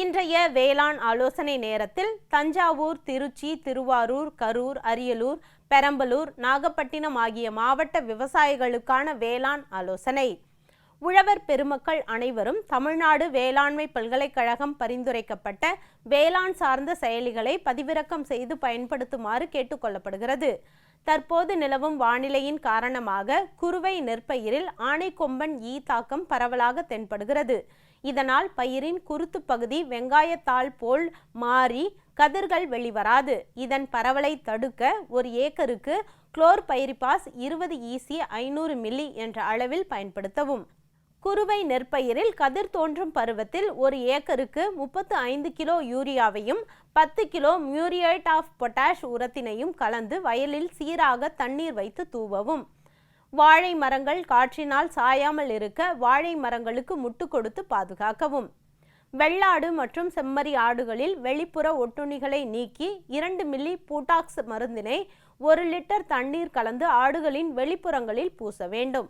இன்றைய வேளாண் ஆலோசனை நேரத்தில் தஞ்சாவூர் திருச்சி திருவாரூர் கரூர் அரியலூர் பெரம்பலூர் நாகப்பட்டினம் ஆகிய மாவட்ட விவசாயிகளுக்கான வேளாண் ஆலோசனை. உழவர் பெருமக்கள் அனைவரும் தமிழ்நாடு வேளாண்மை பல்கலைக்கழகம் பரிந்துரைக்கப்பட்ட வேளாண் சார்ந்த செயலிகளை பதிவிறக்கம் செய்து பயன்படுத்துமாறு கேட்டுக்கொள்ளப்படுகிறது தற்போது நிலவும் வானிலையின் காரணமாக குறுவை நெற்பயிரில் ஆனைக்கொம்பன் ஈ தாக்கம் பரவலாக தென்படுகிறது. இதனால் பயிரின் குருத்து பகுதி வெங்காயத்தாள் போல் மாறி கதிர்கள் வெளிவராது. இதன் பரவலை தடுக்க ஒரு ஏக்கருக்கு குளோர் பயிரிபாஸ் இருபது ஈசி ஐநூறு மில்லி என்ற அளவில் பயன்படுத்தவும். குறுவை நெற்பயிரில் கதிர் தோன்றும் பருவத்தில் ஒரு ஏக்கருக்கு முப்பத்து ஐந்து கிலோ யூரியாவையும் பத்து கிலோ மியூரியேட் ஆஃப் பொட்டாஷ் உரத்தினையும் கலந்து வயலில் சீராக தண்ணீர் வைத்து தூவவும். வாழை மரங்கள் காற்றினால் சாயாமல் இருக்க வாழை மரங்களுக்கு முட்டு கொடுத்து பாதுகாக்கவும். வெள்ளாடு மற்றும் செம்மறி ஆடுகளில் வெளிப்புற ஒட்டுண்ணிகளை நீக்கி இரண்டு மில்லி பூட்டாக்ஸ் மருந்தினை ஒரு லிட்டர் தண்ணீர் கலந்து ஆடுகளின் வெளிப்புறங்களில் பூச வேண்டும்.